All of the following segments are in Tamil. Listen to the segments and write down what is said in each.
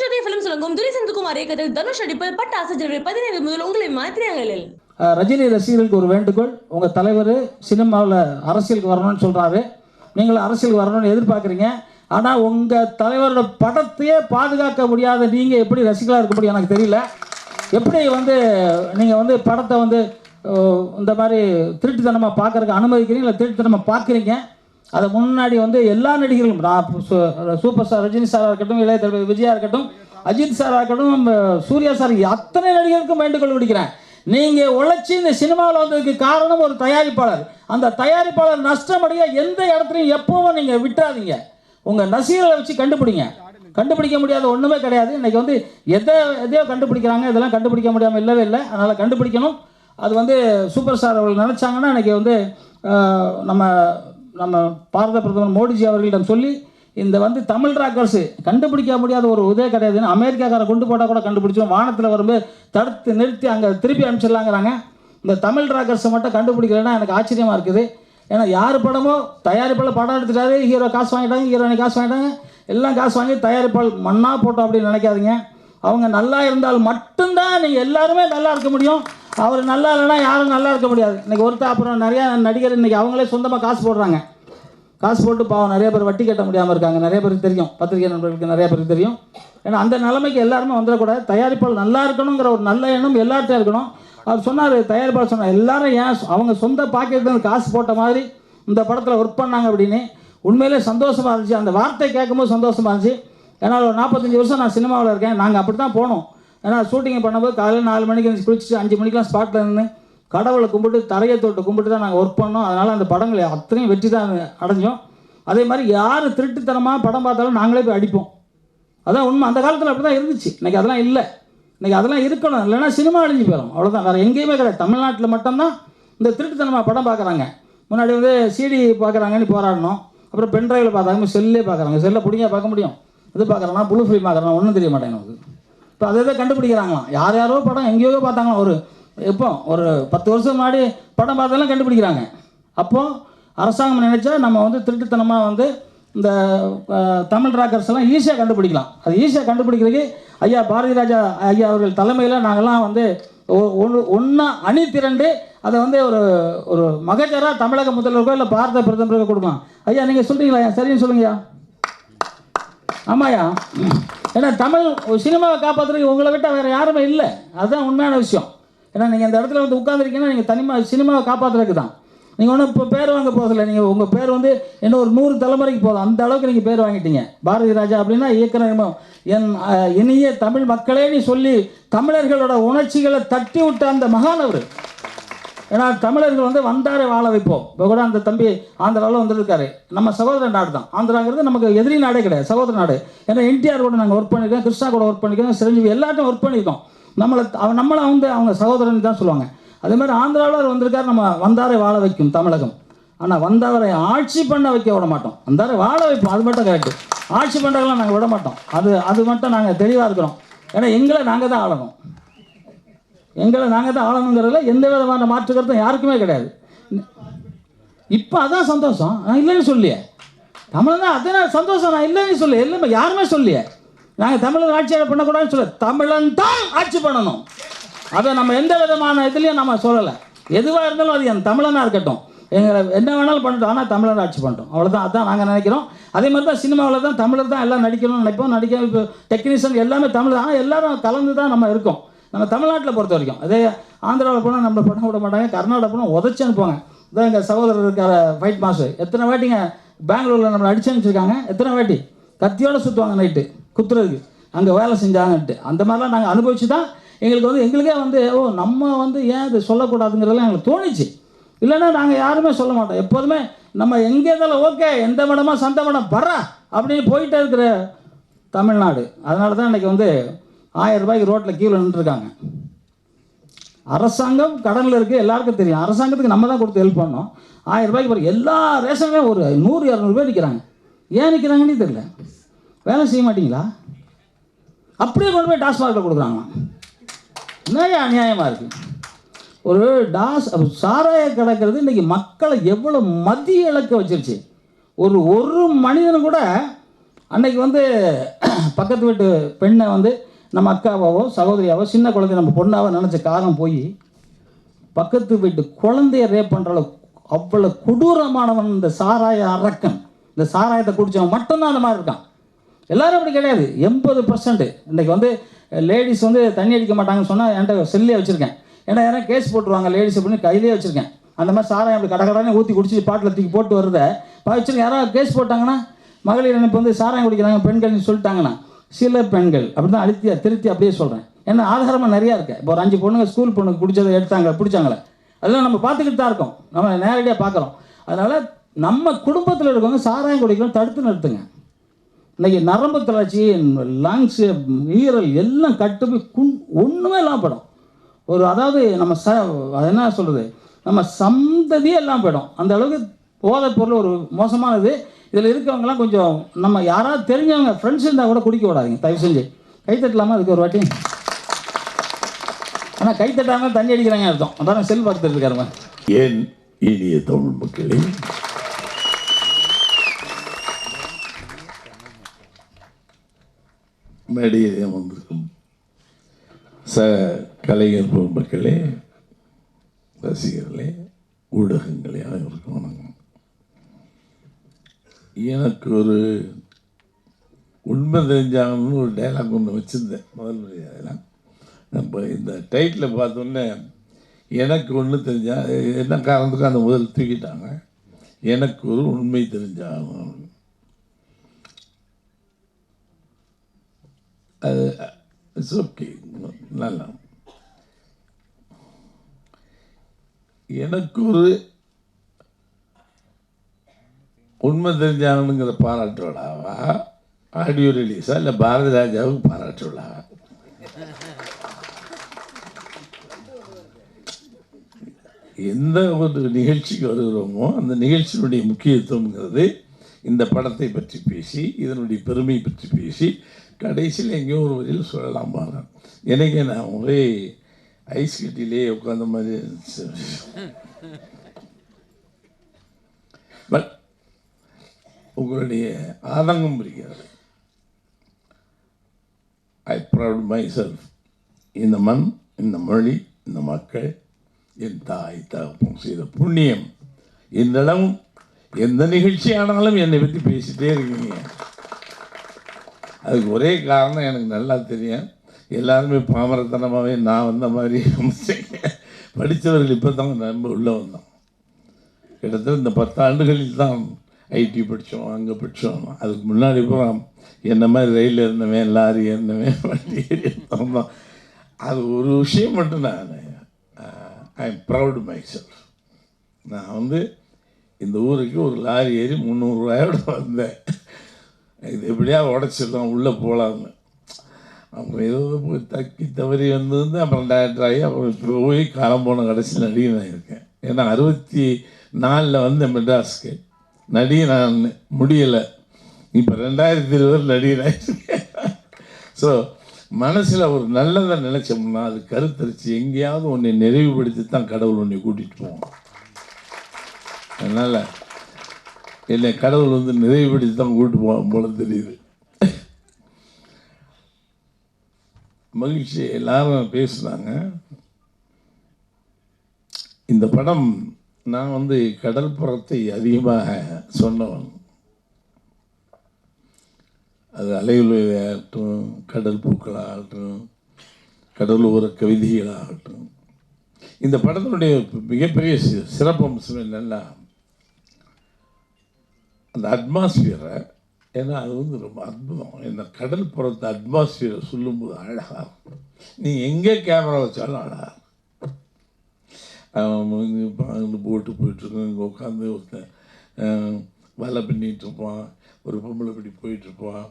ஜோதி பிலிம் சொல்லுங்கும் துரை செந்தில்குமார் இயக்கத்தில் தனுஷ் நடிப்பில் பட்டாசு ஜனவரி பதினேழு முதல் உங்களை மாத்திரையங்களில் ரஜினி ரசிகர்களுக்கு ஒரு வேண்டுகோள். உங்கள் தலைவர் சினிமாவில் அரசியலுக்கு வரணும்னு சொல்கிறாரு நீங்கள் அரசியலுக்கு வரணும்னு எதிர்பார்க்குறீங்க. ஆனால் உங்கள் தலைவரோட படத்தையே பாதுகாக்க முடியாத நீங்கள் எப்படி ரசிகலாக இருக்க முடியும் எனக்கு தெரியல. எப்படி வந்து நீங்கள் வந்து படத்தை வந்து இந்த மாதிரி திருட்டுத்தனமாக பார்க்கறதுக்கு அனுமதிக்கிறீங்க இல்லை திருட்டுத்தனமாக பார்க்குறீங்க? அதை முன்னாடி வந்து எல்லா நடிகர்களும் நான் சு- சூப்பர் ஸ்டார் ரஜினி சாராக இருக்கட்டும் இளைய தளபதி விஜயா இருக்கட்டும் அஜித் சாராக இருக்கட்டும் சூர்யா சார் அத்தனை நடிகருக்கும் வேண்டுகோள் விடுக்கிறேன். நீங்கள் உழைச்சி இந்த சினிமாவில் வந்ததுக்கு காரணம் ஒரு தயாரிப்பாளர். அந்த தயாரிப்பாளர் நஷ்டமடைய எந்த இடத்துலையும் எப்பவும் நீங்கள் விட்டுறாதீங்க. உங்கள் நசீரலை வச்சு கண்டுபிடிங்க. கண்டுபிடிக்க முடியாத ஒன்றுமே கிடையாது. இன்னைக்கு வந்து எதை எதையோ கண்டுபிடிக்கிறாங்க. இதெல்லாம் கண்டுபிடிக்க முடியாமல் இல்லவே இல்லை. அதனால் கண்டுபிடிக்கணும். அது வந்து சூப்பர் ஸ்டார் அவர்கள் நினச்சாங்கன்னா இன்னைக்கு வந்து நம்ம நம்ம பாரத பிரதமர் மோடிஜி அவர்களிடம் சொல்லி இந்த வந்து தமிழ் ராக்கர்ஸு கண்டுபிடிக்க முடியாத ஒரு உதவி கிடையாதுன்னு அமெரிக்காக்கார கொண்டு போட்டால் கூட கண்டுபிடிச்சோம் வானத்தில் வரும்போது தடுத்து நிறுத்தி அங்கே திருப்பி அனுப்பிச்சிடலாங்கிறாங்க. இந்த தமிழ் ராக்கர்ஸை மட்டும் கண்டுபிடிக்கலன்னா எனக்கு ஆச்சரியமாக இருக்குது. ஏன்னா யார் படமோ தயாரிப்பில் படம் எடுத்துட்டாரு. ஹீரோ காசு வாங்கிட்டாங்க ஹீரோயினி காசு வாங்கிட்டாங்க. எல்லாம் காசு வாங்கி தயாரிப்பால் மண்ணாக போட்டோம் அப்படின்னு நினைக்காதீங்க. அவங்க நல்லா இருந்தால் மட்டும்தான் நீங்கள் எல்லாருமே நல்லா இருக்க முடியும். அவர் நல்லா இல்லைன்னா யாரும் நல்லா இருக்க முடியாது. இன்னைக்கு ஒருத்தர் அப்புறம் நிறையா நடிகர் இன்னைக்கு அவங்களே சொந்தமாக காசு போடுறாங்க. காசு போட்டு பாவம் நிறைய பேர் வட்டி கட்ட முடியாமல் இருக்காங்க. நிறைய பேருக்கு தெரியும். பத்திரிகை நண்பர்களுக்கு நிறைய பேருக்கு தெரியும். ஏன்னா அந்த நிலைமைக்கு எல்லாருமே வந்துடக்கூடாது. தயாரிப்பாளர் நல்லா இருக்கணுங்கிற ஒரு நல்ல எண்ணம் எல்லார்ட்டையும் இருக்கணும். அவர் சொன்னார் தயாரிப்பாளர் சொன்னார் எல்லாரும் ஏன் அவங்க சொந்த பாக்கெட்லேருந்து காசு போட்ட மாதிரி இந்த படத்தில் ஒர்க் பண்ணாங்க அப்படின்னு. உண்மையிலே சந்தோஷமாக இருந்துச்சு. அந்த வார்த்தை கேட்கும்போது சந்தோஷமாக இருந்துச்சு. ஏன்னா ஒரு நாற்பத்தஞ்சு வருஷம் நான் சினிமாவில் இருக்கேன். நாங்கள் அப்படி தான் போனோம். ஏன்னா ஷூட்டிங் பண்ணும்போது காலையில் நாலு மணிக்கு வந்து குளிச்சுட்டு அஞ்சு மணிக்கெலாம் ஸ்பாட்டில் இருந்து கடவுளை கும்பிட்டு தரையை தொட்டு கும்பிட்டு தான் நாங்கள் ஒர்க் பண்ணோம். அதனால் அந்த படங்கள் அத்தனையும் வெற்றி தான் அடைஞ்சோம். அதே மாதிரி யார் திருட்டுத்தனமாக படம் பார்த்தாலும் நாங்களே போய் அடிப்போம். அதான் உண்மை. அந்த காலத்தில் அப்படி தான் இருந்துச்சு. இன்றைக்கி அதெல்லாம் இல்லை. இன்றைக்கி அதெல்லாம் இருக்கணும். இல்லைன்னா சினிமா அழிஞ்சு போயிடும் அவ்வளோதான் வேறு எங்கேயுமே கிடையாது. தமிழ்நாட்டில் மட்டும்தான் இந்த திருட்டுத்தனமாக படம் பார்க்குறாங்க. முன்னாடி வந்து சிடி பார்க்குறாங்கன்னு போராடணும் அப்புறம் பென்ட்ரைவில் பார்த்தாங்க செல்லே பார்க்குறாங்க. செல்லை பிடிங்க பார்க்க முடியும். இது பார்க்குறாங்கன்னா ப்ளூ ஃபிலிம் பார்க்குறாங்க ஒன்றும் தெரிய மாட்டேங்குது இப்போ அதை தான் கண்டுபிடிக்கிறாங்களாம். யார் யாரோ படம் எங்கேயோ பார்த்தாங்களாம். ஒரு எப்போ? ஒரு பத்து வருஷம் முன்னாடி படம் பார்த்தெல்லாம் கண்டுபிடிக்கிறாங்க. அப்போது அரசாங்கம் நினச்சா நம்ம வந்து திருட்டுத்தனமாக வந்து இந்த தமிழ் ராக்கர்ஸ் எல்லாம் ஈஸியாக கண்டுபிடிக்கலாம். அது ஈஸியாக கண்டுபிடிக்கிறதுக்கு ஐயா பாரதி ராஜா ஐயா அவர்கள் தலைமையில் நாங்கள்லாம் வந்து ஒன்று ஒன்றா அணி திரண்டு அதை வந்து ஒரு ஒரு மகஜராக தமிழக முதல்வருக்கோ இல்லை பாரத பிரதமருக்கோ கொடுக்கலாம். ஐயா நீங்கள் சொல்கிறீங்களா சரின்னு சொல்லுங்கய்யா. ஆமாயா ஏன்னா தமிழ் சினிமாவை காப்பாற்றுறதுக்கு உங்களை விட்டால் வேறு யாருமே இல்லை. அதுதான் உண்மையான விஷயம். ஏன்னா நீங்கள் இந்த இடத்துல வந்து உட்காந்துருக்கீங்கன்னா நீங்கள் தனிமா சினிமாவை காப்பாற்றுறதுக்கு தான். நீங்கள் ஒன்றும் இப்போ பேர் வாங்க போகிறதில்ல நீங்கள் உங்கள் பேர் வந்து இன்னும் ஒரு நூறு தலைமுறைக்கு போதும். அந்த அளவுக்கு நீங்கள் பேர் வாங்கிட்டீங்க. பாரதி ராஜா அப்படின்னா இயக்குனர் என் இனிய தமிழ் மக்களேன்னு சொல்லி தமிழர்களோட உணர்ச்சிகளை தட்டி விட்ட அந்த மகான் அவர். ஏன்னா தமிழர்கள் வந்து வந்தாரை வாழ வைப்போம். இப்போ கூட அந்த தம்பி ஆந்திராவில் வந்திருக்காரு. நம்ம சகோதர நாடு தான். ஆந்திராங்கிறது நமக்கு எதிரி நாடே கிடையாது சகோதர நாடு. ஏன்னா என்டிஆர் கூட நாங்கள் ஒர்க் பண்ணியிருக்கோம் கிருஷ்ணா கூட ஒர்க் பண்ணியிருக்கோம் சிரஞ்சீவி எல்லாத்தையும் ஒர்க் பண்ணியிருக்கோம் நம்மளை அவன் நம்மளை வந்து அவங்க சகோதரன் தான் சொல்லுவாங்க. அதே மாதிரி ஆந்திராவில் அவர் வந்திருக்காரு நம்ம வந்தாரை வாழ வைக்கும் தமிழகம். ஆனால் வந்தவரை ஆட்சி பண்ண வைக்க விட மாட்டோம். வந்தாரை வாழ வைப்போம் அது மட்டும் கரெக்டு ஆட்சி பண்ணுறதெல்லாம் நாங்கள் விட மாட்டோம். அது அது மட்டும் நாங்கள் தெளிவாக இருக்கிறோம். ஏன்னா எங்களை நாங்கள் தான் ஆளணும். எங்களை நாங்கள் தான் ஆளணுங்கிறதுல எந்த விதமான மாற்று கருத்தும் யாருக்குமே கிடையாது. இப்போ அதான் சந்தோஷம். நான் இல்லைன்னு சொல்லியே தமிழ் தான் அதான் சந்தோஷம் நான் இல்லைன்னு சொல்லி எல்லாமே யாருமே சொல்லியே நாங்கள் தமிழன் ஆட்சியாளர் பண்ணக்கூடாதுன்னு சொல்ல தமிழன் தான் ஆட்சி பண்ணணும். அதை நம்ம எந்த விதமான இதுலையும் நம்ம சொல்லலை. எதுவாக இருந்தாலும் அது என் தமிழனாக இருக்கட்டும். எங்களை என்ன வேணாலும் பண்ணட்டும். ஆனால் தமிழர் ஆட்சி பண்ணிட்டோம். அவ்வளோதான் அதான் நாங்கள் நினைக்கிறோம். அதே மாதிரி தான் சினிமாவில் தான் தமிழர் தான் எல்லாம் நடிக்கணும்னு நினைப்போம். நடிக்க இப்போ டெக்னீஷியன் எல்லாமே தமிழ் ஆனால் எல்லாரும் கலந்து தான் நம்ம இருக்கோம். நம்ம தமிழ்நாட்டில் பொறுத்த வரைக்கும். அதே ஆந்திராவில் போனால் நம்மளை பண்ண விட மாட்டாங்க கர்நாடகா போனால் உதச்சி அனுப்புவாங்க. இதான் எங்கள் சகோதரர் இருக்கார ஃபைட் மாஸ்டர் எத்தனை வாட்டிங்க பெங்களூரில் நம்மளை அடிச்சு அனுப்பிச்சிருக்காங்க? எத்தனை வாட்டி? கத்தியோடு சுற்றுவாங்க நைட்டு குத்துறதுக்கு. அங்கே வேலை செஞ்சாங்கன்ட்டு. அந்த மாதிரிலாம் நாங்கள் அனுபவிச்சு தான் எங்களுக்கு வந்து எங்களுக்கே வந்து ஓ நம்ம வந்து ஏன் இது சொல்லக்கூடாதுங்கிறதெல்லாம் எங்களுக்கு தோணுச்சு. இல்லைன்னா நாங்கள் யாருமே சொல்ல மாட்டோம். எப்போதுமே நம்ம எங்கே இருந்தாலும் ஓகே எந்த மடமா சந்த மடம் பர்றா அப்படின்னு போயிட்டே இருக்கிற தமிழ்நாடு. அதனால தான் இன்றைக்கி வந்து ஆயிரம் ரூபாய்க்கு ரோட்டில் கீழே நின்றுருக்காங்க. அரசாங்கம் கடனில் இருக்குது எல்லாருக்கும் தெரியும். அரசாங்கத்துக்கு நம்ம தான் கொடுத்து ஹெல்ப் பண்ணோம். ஆயிரம் ரூபாய்க்கு பாருங்க எல்லா ரேஷனுமே ஒரு நூறு இரநூறுபா நிற்கிறாங்க ஏன் நிற்கிறாங்கன்னு தெரியல. வேலை செய்ய மாட்டிங்களா? அப்படியே கொண்டு போய் டாஸ்மாகில் கொடுக்குறாங்களாம். நிறைய அநியாயமாக இருக்குது ஒரு டாஸ் சாராய கிடக்கிறது இன்றைக்கி மக்களை எவ்வளோ மதிய இழக்க வச்சிருச்சு. ஒரு ஒரு மனிதன் கூட அன்னைக்கு வந்து பக்கத்து வீட்டு பெண்ணை வந்து நம்ம அக்காவாவோ சகோதரியாவோ சின்ன குழந்தை நம்ம பொண்ணாவோ நினச்ச காலம் போய் பக்கத்து வீட்டு குழந்தைய ரேப் பண்ணுற அளவுக்கு அவ்வளோ கொடூரமானவன் இந்த சாராய அரக்கன். இந்த சாராயத்தை குடித்தவன் மட்டும்தான் அந்த மாதிரி இருக்கான். எல்லாரும் அப்படி கிடையாது. எண்பது பர்சன்ட் இன்றைக்கி வந்து லேடிஸ் வந்து தண்ணி அடிக்க மாட்டாங்கன்னு சொன்னால் என்கிட்ட செல்லே வச்சுருக்கேன். ஏன்னா யாரும் கேஸ் போட்டுருவாங்க லேடிஸ் அப்படின்னு கையிலே வச்சுருக்கேன். அந்த மாதிரி சாராயம் அப்படி கடகடனே ஊற்றி குடிச்சு பாட்டில் தூக்கி போட்டு வருத வச்சுருக்கேன் யாராவது கேஸ் போட்டாங்கன்னா மகளிர் எனக்கு வந்து சாராயம் குடிக்கிறாங்க பெண்கள்னு சொல்லிட்டாங்கன்னா சில பெண்கள் அப்படி தான் அழுத்தி திருத்தி அப்படியே சொல்கிறேன் ஏன்னா ஆதாரமாக நிறையா இருக்கு. இப்போ ஒரு அஞ்சு பொண்ணுங்க ஸ்கூல் பொண்ணுங்க குடிச்சதை எடுத்தாங்க பிடிச்சாங்களே. அதெல்லாம் நம்ம பார்த்துக்கிட்டு தான் இருக்கோம். நம்ம நேரடியாக பார்க்குறோம். அதனால் நம்ம குடும்பத்தில் இருக்கவங்க சாராயம் குடிக்கணும் தடுத்து நிறுத்துங்க. இன்றைக்கி நரம்பு தளர்ச்சி லங்ஸு ஈரல் எல்லாம் கட்டு போய் குன் ஒன்றுமே எல்லாம் போயிடும். ஒரு அதாவது நம்ம ச அது என்ன சொல்கிறது நம்ம சந்ததியே எல்லாம் போயிடும். அந்த அளவுக்கு போதைப் பொருள் ஒரு மோசமானது. இதில் இருக்கவங்கலாம் கொஞ்சம் நம்ம யாராவது தெரிஞ்சவங்க ஃப்ரெண்ட்ஸ் இருந்தால் கூட குடிக்க விடாதீங்க தயவு செஞ்சு. கை தட்டலாமா? அதுக்கு ஒரு வாட்டி. ஆனால் கை தட்டாமல் தண்ணி அடிக்கிறாங்க அர்த்தம். அதான் செல் பார்த்துட்டு இருக்காருங்க ஏன் இனிய தமிழ் மக்களே? மேடையிலே வந்திருக்கும். ச கலைஞர் பொதுமக்களே ரசிகர்களே ஊடகங்களே அனைவருக்கும் வணக்கம். எனக்கு ஒரு உண்மை தெரிஞ்சாங்கன்னு ஒரு டைலாக் ஒன்று வச்சுருந்தேன் முதல் டைலாக் நம்ம இந்த டைட்டில் பார்த்தோன்னே எனக்கு ஒன்று தெரிஞ்சா என்ன காரணத்துக்கு அந்த முதல் தூக்கிட்டாங்க? எனக்கு ஒரு உண்மை தெரிஞ்சாகணும். அது இட்ஸ் ஓகே நல்லா. எனக்கு ஒரு உண்மை தெரிஞ்சானுங்கிற பாராட்டு விழாவா ஆடியோ ரிலீஸா இல்லை பாரதி ராஜாவுக்கு பாராட்டு விழாவா எந்த ஒரு நிகழ்ச்சிக்கு வருகிறோமோ அந்த நிகழ்ச்சியினுடைய முக்கியத்துவங்கிறது இந்த படத்தை பற்றி பேசி இதனுடைய பெருமை பற்றி பேசி கடைசியில் எங்கேயோ ஒரு வரையில் சொல்லலாம் பாருங்க. எனக்கு நான் ஒரே ஐஸ் கட்டிலே உட்காந்த மாதிரி இருந்துச்சு. பட் உங்களுடைய ஆதங்கம் இருக்கிறது. ஐ ப்ரௌட் மை செல்ஃப் இந்த மண் இந்த மொழி இந்த மக்கள் என் தாய் தகப்பம் செய்த புண்ணியம். இந்தளவும் எந்த நிகழ்ச்சி ஆனாலும் என்னை பற்றி பேசிகிட்டே இருக்கீங்க. அதுக்கு ஒரே காரணம் எனக்கு நல்லா தெரியும். எல்லாருமே பாமரத்தனமாகவே நான் வந்த மாதிரி படித்தவர்கள் இப்போ தான் நம்ம உள்ளே வந்தோம் கிட்டத்தட்ட இந்த பத்தாண்டுகளில் தான் ஐடி படித்தோம் அங்கே படித்தோம் அதுக்கு முன்னாடி போகிறோம் என்ன மாதிரி ரயில் இருந்தவன் லாரி இருந்தவன் வண்டி ஏறி அது ஒரு விஷயம் மட்டும் நான் I am proud myself நான் வந்து இந்த ஊருக்கு ஒரு லாரி ஏறி முந்நூறுரூவாயோடு வந்தேன். இது எப்படியா உடச்சிடலாம் உள்ளே போகலான்னு அப்புறம் ஏதோ போய் தக்கி தவறி வந்திருந்து அப்புறம் டேரக்டர் ஆகி அப்புறம் இப்போ போய் காலம் போன கடைசி நடிகன் இருக்கேன். ஏன்னா அறுபத்தி நாலில் வந்த மெட்ராஸ்க்கு. நடிகை நான் முடியலை. இப்போ ரெண்டாயிரத்தி இருபது நடிகன் ஆகிருக்கேன் ஸோ மனசில் ஒரு நல்லதை நினச்சோம்னா அது கருத்தரிச்சு எங்கேயாவது உன்னை நிறைவுபடுத்தி தான் கடவுள் உன்னை கூட்டிகிட்டு போவோம். அதனால் என்னை கடவுள் வந்து நிறைவுபடுத்தி தான் கூப்பிட்டு போவோம் போல தெரியுது. மகிழ்ச்சி. எல்லாரும் பேசுனாங்க. இந்த படம் நான் வந்து கடல் புறத்தை அதிகமாக சொன்னவன். அது அலையுலையாகட்டும் கடல் பூக்களாகட்டும் கடலோர கவிதைகளாகட்டும். இந்த படத்தினுடைய மிகப்பெரிய சி- சிறப்பம்சம் என்னென்னா அந்த அட்மாஸ்பியரை ஏன்னா அது வந்து ரொம்ப அற்புதம். இந்த கடல் புறத்து அட்மாஸ்பியரை சொல்லும்போது அழகாக நீ எங்கே கேமரா வச்சாலும் அழகாக அவன் போட்டு போயிட்டுருக்கோம் இங்கே உட்காந்து ஒருத்தன் வலை பின்னிட்டு இருப்பான் ஒரு பொம்பளை இப்படி போயிட்டுருப்பான்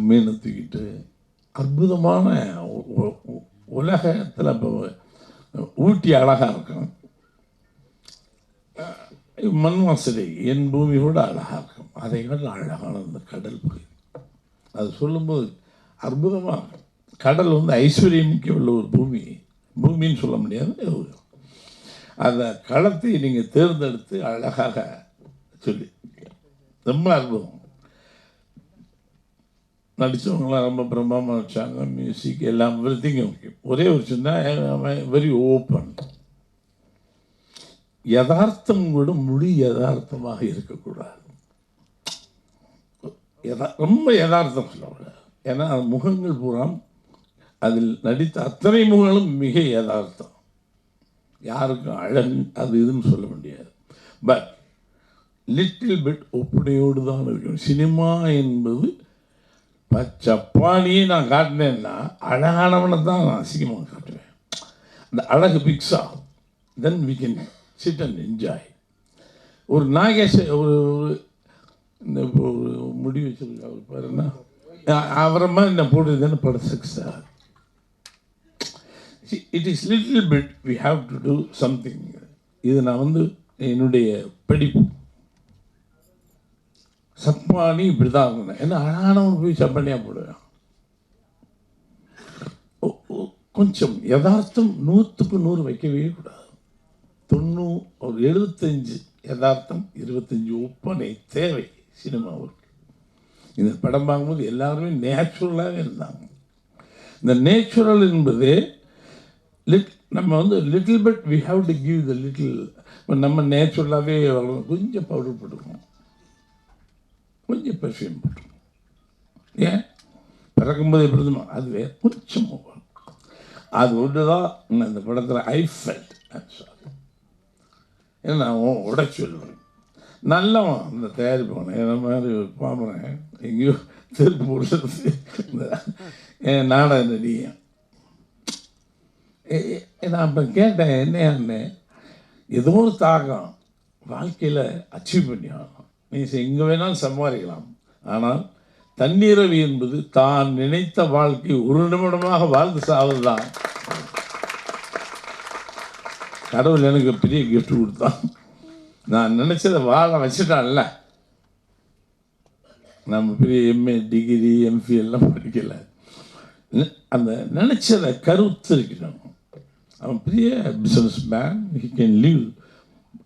மீனை தூக்கிட்டு. அற்புதமான உலகத்தில் இப்போ ஊட்டி அழகாக இருக்கும். அஹ், மண் வாசலை என் பூமி கூட அழகாக இருக்கும். அதை விட அழகான இந்த கடல் பகுதி அது சொல்லும்போது அற்புதமாக கடல் வந்து ஐஸ்வர்யமிக்க உள்ள ஒரு பூமி. பூமின்னு சொல்ல முடியாது அந்த களத்தை நீங்கள் தேர்ந்தெடுத்து அழகாக சொல்லி. ரொம்ப அற்புதம். நடித்தவங்களாம் ரொம்ப பிரம்மாண்டமாக வச்சாங்க. மியூசிக் எல்லாம் எவ்ரிதிங் ஒரே ஒரு சின்ன வெரி ஓப்பன் யதார்த்தம் கூட முழு யதார்த்தமாக இருக்கக்கூடாது. யதா ரொம்ப யதார்த்தம் சொல்லக்கூடாது. ஏன்னா முகங்கள் பூரா அதில் நடித்த அத்தனை முகங்களும் மிக யதார்த்தம். யாருக்கும் அழகு அது இதுன்னு சொல்ல முடியாது. பட் லிட்டில் பிட் ஒப்பனையோடு தான் இருக்கும் சினிமா என்பது பச்சப்பானியை நான் காட்டினேன்னா அழகானவனை தான் நான் அசிங்கமாக காட்டுவேன். அந்த அழகு பிக்ஸா then we can sit and enjoy ஒரு நாகேஷ் ஒரு ஒரு இந்த இப்போ ஒரு முடி வச்சிருக்க அவர் பேர் என்ன? அ- அவரை மாதிரி நான் போட்டுருந்தேன்னு படம்? It is little bit we have to do something இது நான் வந்து என்னுடைய படிப்பு. சப்பானி இப்படி தான் ஆகணும் ஏன்னா அழகானவன் போய் சப்பானியாக போடுவேன் ஒ- கொஞ்சம் யதார்த்தம் நூற்றுக்கு நூறு வைக்கவே கூடாது. தொண்ணூ ஒரு எழுபத்தஞ்சு யதார்த்தம் இருபத்தஞ்சி ஒப்பனை தேவை சினிமாவுக்கு. இந்த படம் பார்க்கும்போது எல்லாருமே நேச்சுரலாகவே இருந்தாங்க. இந்த நேச்சுரல் என்பது லிட் நம்ம வந்து little but we have to give the little இப்போ நம்ம நேச்சுரலாகவே கொஞ்சம் பவுடர் போட்டுக்கணும். கொஞ்சம் பெர்ஃப்யூம் போட்டுக்கணும். ஏன்? பிறக்கும்போது எப்படி இருந்தோமோ அதுவே கொஞ்சம் அது ஒன்று தான் இந்த படத்தில் ஐ ஃபெல்ட் ஏன்னா நான் உடச்சி சொல்லுவேன். நல்லவன் இந்த தயாரிப்பான என்ன மாதிரி பாம்புறேன் எங்கேயோ திருப்பூர்ல இந்த என் நாடக நடிகன் நான் இப்போ கேட்டேன் என்ன ஏதோ ஒரு தாகம். வாழ்க்கையில் அச்சீவ் பண்ணி ஆகணும். நீ எங்கே வேணாலும் சம்பாதிக்கலாம். ஆனால் தண்ணீரவி என்பது தான் நினைத்த வாழ்க்கை ஒரு நிமிடமாக வாழ்ந்து சாவதுதான். கடவுள் எனக்கு பெரிய கிஃப்ட் கொடுத்தான். நான் நினச்சதை வாழ வச்சுட்டான்ல. நம்ம பெரிய எம்ஏ டிகிரி எம்ஃபி எல்லாம் படிக்கலை. அந்த நினச்சதை கருத்து இருக்கணும். அவன் பெரிய businessman he can leave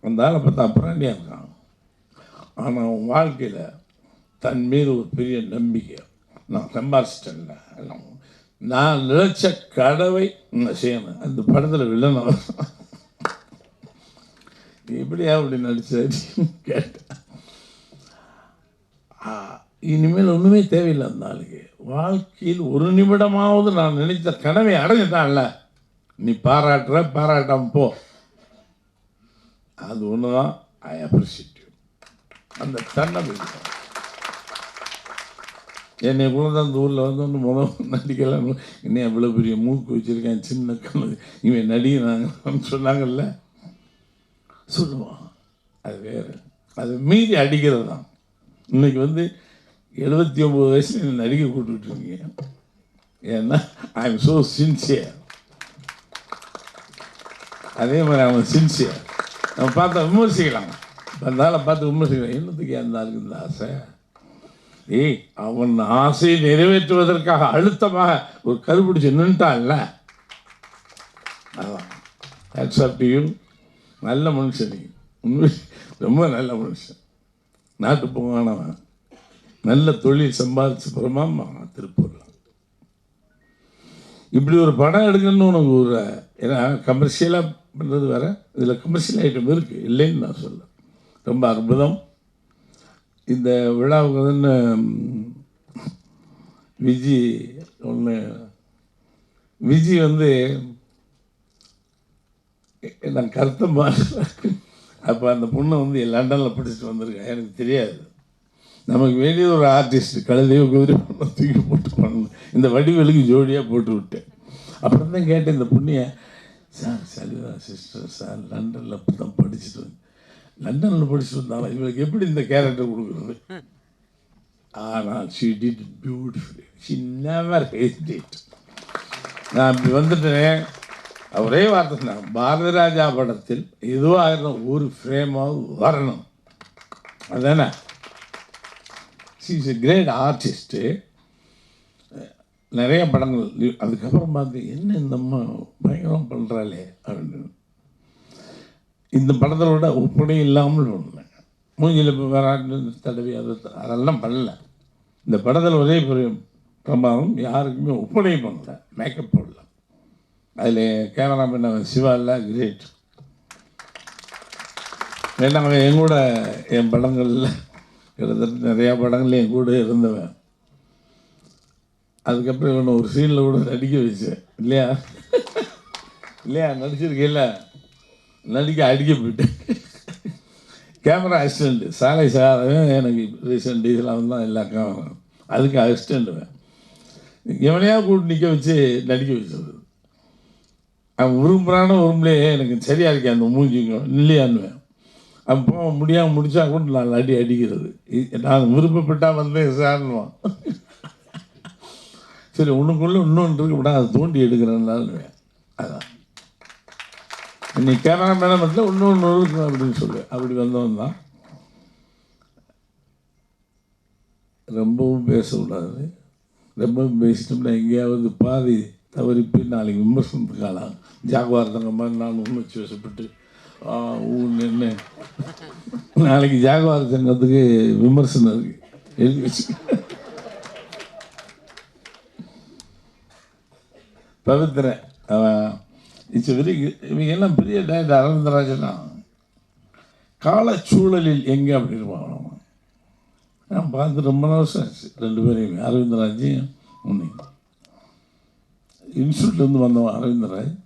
அந்த ஆளை பார்த்தா பிராண்டியாக இருக்கான். ஆனால் அவன் வாழ்க்கையில் தன் மீது ஒரு பெரிய நம்பிக்கை. நான் சம்பாரிச்சிட்டேன்ல எல்லாம். நான் நினைச்ச கடவை நான் செய்யணும். அந்த படத்தில் வில்லன் நீ எப்படியா அப்படி நடிச்ச? கேட்டேன். ஆ, இனிமேல் ஒன்றுமே தேவையில்லை அந்த ஆளுக்கு. வாழ்க்கையில் ஒரு நிமிடமாவது நான் நினைத்த கனவை அடைஞ்சிட்டான்ல. நீ பாராட்டுற பாராட்டாம போ. அது ஒன்று தான் ஐ அப்ரிஷியேட் யூ அந்த தன்னம்பிக்கை என்னை கூட தான் அந்த ஊரில் வந்து ஒன்று முதல் நடிக்கலாம் என்ன எவ்வளோ பெரிய மூக்கு வச்சுருக்கேன் சின்ன கண்ணு. இவன் நடிக்கிறாங்கன்னு சொன்னாங்கல்ல? சொல்லுவான் அது வேறு. அது மீதி அடிக்கிறது தான். இன்னைக்கு வந்து எழுபத்தி ஒம்பது வயசுல நடிக்க கூப்பிட்டுருக்கீங்க ஏன்னா ஐ எம் ஸோ சின்சியர் அதே மாதிரி அவன் சின்சியர் நம்ம பார்த்தா விமர்சிக்கலாம் அந்த பார்த்து விமர்சிக்கலாம் என்னத்துக்கு அந்த ஆளுக்கு இந்த ஆசை? ஏய் அவன் ஆசையை நிறைவேற்றுவதற்காக அழுத்தமாக ஒரு கருப்பிடிச்சு நின்ட்டான்ல அதான். ஹேட்ஸ் ஆஃப் யூ நல்ல மனுஷன் நீ. உண்மை ரொம்ப நல்ல மனுஷன். நாட்டு போகானவன் நல்ல தொழில் சம்பாதிச்சு புறமாமா திருப்பூரில். இப்படி ஒரு படம் எடுக்கணும்னு உனக்கு ஒரு ஏன்னா கமர்ஷியலாக பண்ணுறது வேறு இதில் கமர்ஷியல் ஐட்டம் இருக்குது இல்லைன்னு நான் சொல்ல ரொம்ப அற்புதம். இந்த விழாவுக்கு வந்து விஜி ஒன்று விஜி வந்து நான் கருத்தம்மா அப்போ அந்த பொண்ணை வந்து லண்டனில் படிச்சுட்டு வந்திருக்கேன் எனக்கு தெரியாது. நமக்கு வேண்டியது ஒரு ஆர்டிஸ்ட் கழுதையோ குதிரை தூக்கி போட்டு பண்ணணும். இந்த வடிவலுக்கு ஜோடியாக போட்டு விட்டேன். அப்புறம் தான் கேட்டேன் இந்த புண்ணிய சார் சரிதா சிஸ்டர் சார் லண்டனில் அப்படி தான் படிச்சுட்டு வந்து லண்டனில் படிச்சுட்டு வந்தாலும் இவளுக்கு எப்படி இந்த கேரக்டர் கொடுக்குறது? ஆனால் she did beautiful she never hesitate நான் இப்படி வந்துட்டேன். ஒரே வார்த்தை சொன்னாங்க பாரதி ராஜா படத்தில் எதுவாக இருந்தால் ஒரு ஃப்ரேமாவது வரணும். அதானே? இஸ் எ கிரேட் ஆர்டிஸ்ட்டு நிறைய படங்கள். அதுக்கப்புறம் பார்த்து என்ன இந்த அம்மா பயங்கரம் பண்ணுறாளே அப்படின்னு. இந்த படத்தோட ஒப்படை இல்லாமல் பண்ணேன் மூஞ்சியில் இப்போ விராட்டு தடவி அது அதெல்லாம் பண்ணல. இந்த படத்தில் ஒரே பெரிய பிரமாதம் யாருக்குமே ஒப்படையும் பண்ணல. மேக்கப் போடல. அதில் கேமராமேன் அவன் சிவா இல்லை கிரேட் ஏன்னா அவன் என் கூட என் படங்களில் கிட்டத்தட்ட நிறையா படங்கள் என் கூட இருந்தவன். அதுக்கப்புறம் இவனை ஒரு சீனில் கூட நடிக்க வச்சேன். இல்லையா? இல்லையா? நடிச்சிருக்கேல்ல நடிக்க அடிக்க போயிட்டேன். கேமரா அசிஸ்டண்ட்டு சாலை சாதகம் எனக்கு ரீசெண்ட் இதெல்லாம் தான் எல்லா கேமரா அதுக்கு அசிஸ்டண்ட்டுவேன் எவனையாக கூட்டு நிற்க வச்சு நடிக்க வச்சது. அவன் விரும்புகிறான விரும்பலையே எனக்கு சரியாக இருக்கேன் அந்த மூஞ்சிங்க இல்லையான்னுவேன். அப்போ முடியாமல் முடிச்சா கூட நான் அடி அடிக்கிறது. இ- நான் விருப்பப்பட்டால் வந்தேன் சார்னுவான் சரி உனக்குள்ளே இன்னொன்று இருக்கு விட அதை தோண்டி எடுக்கிறேன்னாலுவேன் அதான். நீ மேலே மட்டும் இன்னொன்று இருக்கு அப்படின்னு சொல்லு. அப்படி வந்தவன் தான் ரொம்பவும் பேசக்கூடாது. ரொம்பவும் பேசிட்டோம்னா எங்கேயாவது பாதி தவறி போய் நாளைக்கு விமர்சனத்துக்கு ஆளாகும். ஜாகுவார் தங்க மாதிரி நான் உணர்ச்சி வசப்பட்டு ஆ, நாளைக்கு ஜாகுவார் சங்கத்துக்கு விமர்சனம் இருக்கு. எழுதி வச்சு. பவித்திரன் இட்ஸ் வெரி இவங்க எல்லாம் பெரிய டேரக்டர் அரவிந்தராஜனா காலச்சூழலில் எங்கே அப்படின்னு இருப்பாங்க நான் பார்த்து ரொம்ப வருஷம் ஆச்சு. ரெண்டு பேரையும் அரவிந்தராஜையும் உன்னையும். இன்ஸ்டியூட்லேருந்து வந்தவன் அரவிந்தராஜ்.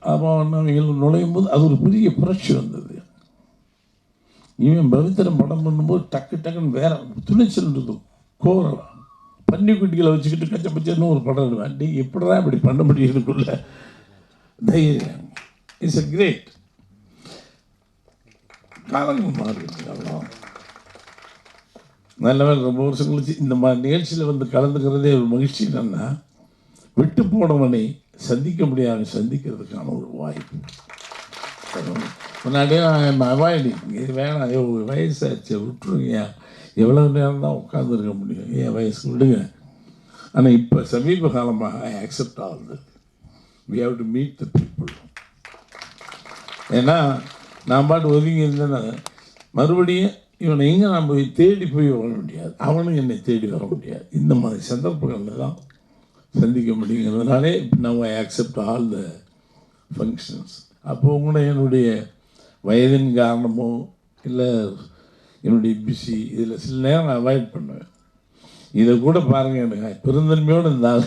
அவன் அவங்கள் நுழையும் போது அது ஒரு பெரிய புரட்சி வந்தது. இவன் பவித்திரம் படம் பண்ணும்போது டக்கு டக்குன்னு வேற துணிச்சல் இருந்தது. கோரலாம். பன்னிக்குட்டிகளை வச்சுக்கிட்டு கச்ச பச்சன்னு ஒரு படம் எடுவேன் டே எப்படிதான் இப்படி பண்ண முடியுதுக்குள்ள தைரியம். இட்ஸ் எ கிரேட் காலங்கள் மாறுது நல்ல வேலை ரொம்ப வருஷம் கழிச்சு இந்த மாதிரி நிகழ்ச்சியில் வந்து கலந்துக்கிறதே ஒரு மகிழ்ச்சி என்னன்னா விட்டு போனவனை சந்திக்க முடியாத சந்திக்கிறதுக்கான ஒரு வாய்ப்பு. முன்னாடியே அவாய்டிங் இது வேணாம். ஐயோ வயசாச்சு விட்டுருங்க. எவ்வளோ நேரம் தான் உட்காந்துருக்க முடியும்? ஏன் வயசு? விடுங்க. ஆனால் இப்போ சமீப காலமாக ஆக்செப்ட் அக்செப்ட் ஆகுது we have to meet the people ஏன்னா நான் பாட்டு ஒதுங்கி இருந்தேன்னா மறுபடியும் இவனை எங்கே நான் போய் தேடி போய் வர முடியாது? அவனும் என்னை தேடி வர முடியாது. இந்த மாதிரி சந்தர்ப்பங்களில் தான் சந்திக்க முடியுங்கிறதுனாலே now I accept all the functions அப்போ கூட என்னுடைய வயதின் காரணமோ இல்லை என்னுடைய பிஸி இதில் சில நேரம் நான் அவாய்ட் பண்ணுவேன். இதை கூட பாருங்கள் எனக்கு. பெருந்தன்மையோடு இருந்தால்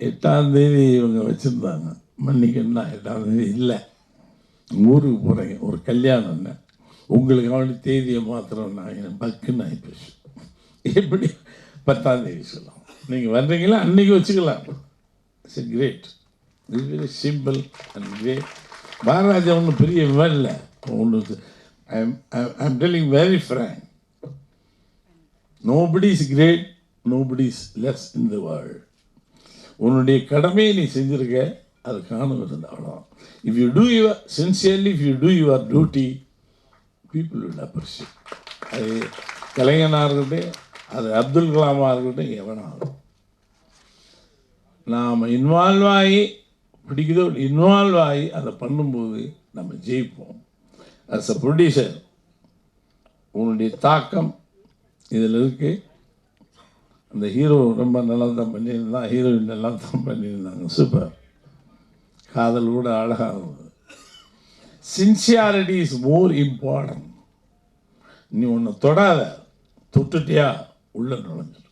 எட்டாந்தேதி இவங்க வச்சுருந்தாங்க. மன்னிக்கணும்னா எட்டாந்தேதி இல்லை. ஊருக்கு போகிறேங்க ஒரு கல்யாணம் உங்களுக்கு அவனுக்கு தேதியை மாத்திரம் நான் பக்குன்னு ஆகிப்போச்சு எப்படி? பத்தாந்தேதி சொல்லலாம் நீங்கள் வர்றீங்களா? அன்றைக்கி வச்சுக்கலாம். It's great it's very simple and great Bharathiraja ஒன்றும் பெரிய விவாதம் இல்லை. ஒன்று I'm I'm telling very frank nobody is great nobody is less in the world உன்னுடைய கடமையை நீ செஞ்சிருக்க அது காணும் இருந்தாலும் if you do your sincerely if you do your duty people will appreciate அது கலைஞனாக இருக்கட்டும் அது அப்துல் கலாமாக இருக்கட்டும் எவனாகும் நாம் இன்வால்வ் ஆகி பிடிக்குதோ இன்வால்வ் ஆகி அதை பண்ணும்போது நம்ம ஜெயிப்போம். அஸ் அ ப்ரொடியூசர் உன்னுடைய தாக்கம் இதில் இருக்குது அந்த ஹீரோ ரொம்ப நல்லா தான் பண்ணியிருந்தான் ஹீரோயின் நல்லா தான் பண்ணியிருந்தாங்க. சூப்பர் காதல் கூட அழகாக இருந்தது. சின்சியாரிட்டி இஸ் மோர் இம்பார்ட்டன்ட் நீ ஒன்று தொடாத தொட்டுட்டியா? உள்ள நுழைஞ்சிடும்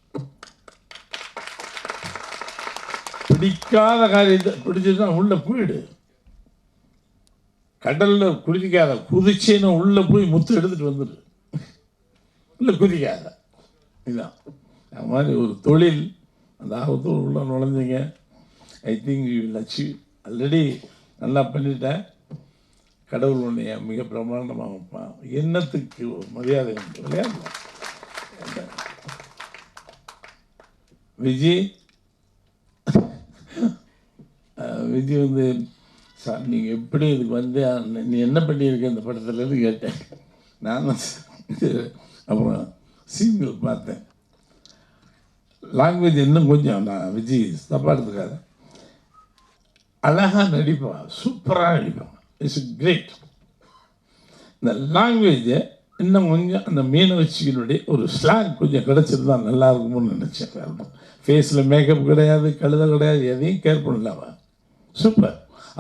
பிடிக்காத காரியத்தை பிடிச்சதுன்னா உள்ள போயிடு. கடலில் குதிக்காத குதிச்சேன்னு உள்ளே போய் முத்து எடுத்துட்டு வந்துடு இல்லை குதிக்காத. இதுதான் அது மாதிரி ஒரு தொழில். அந்த ஆபத்தோடு உள்ள நுழைஞ்சிங்க. I think you will achieve already நல்லா பண்ணிட்டேன். கடவுள் உன்னைய மிக பிரமாண்டமாக வைப்பான் எண்ணத்துக்கு மரியாதை உண்டு? விளையாடலாம். விஜய் விஜய் வந்து சார் நீங்கள் எப்படி இதுக்கு வந்து நீ என்ன பண்ணியிருக்க இந்த படத்துலேருந்து கேட்டேன். நானும் அப்புறம் சீன்கள் பார்த்தேன். லாங்குவேஜ் இன்னும் கொஞ்சம் நான் விஜய் தப்பாக எடுத்துக்காது. அழகாக நடிப்பான் சூப்பராக நடிப்பான் இட்ஸ் கிரேட் இந்த லாங்குவேஜை இன்னும் கொஞ்சம் அந்த மீனவச்சியினுடைய ஒரு ஸ்லாங் கொஞ்சம் கிடச்சிருந்தா நல்லா இருக்கும்னு நினச்சேன். ஃபேஸில் மேக்கப் கிடையாது கழுத கிடையாது எதையும் கேர் பண்ணல அவன். சூப்பர்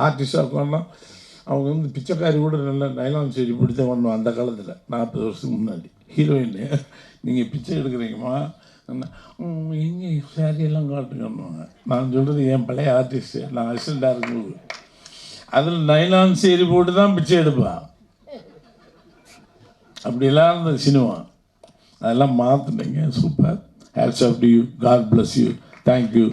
ஆர்டிஸ்டாக இருக்கணும் அவங்க வந்து பிச்சைக்காரி கூட நல்ல நைலான் செடி பிடித்த பண்ணுவோம் அந்த காலத்தில் நாற்பது வருஷத்துக்கு முன்னாடி. ஹீரோயின் நீங்கள் பிச்சை எடுக்கிறீங்கம்மா. எங்கே சாரியெல்லாம் காட்டுங்கன்னுவாங்க நான் சொல்கிறது என் பழைய ஆர்டிஸ்ட்டு நான் அசிஸ்டண்ட்டாக இருக்கும்போது. அதில் நைலான் சேரி போட்டு தான் பிச்சை எடுப்பேன். அப்படிலாம் இருந்த சினிமா. அதெல்லாம் மாற்றினீங்க super. Hats off to you God bless you thank you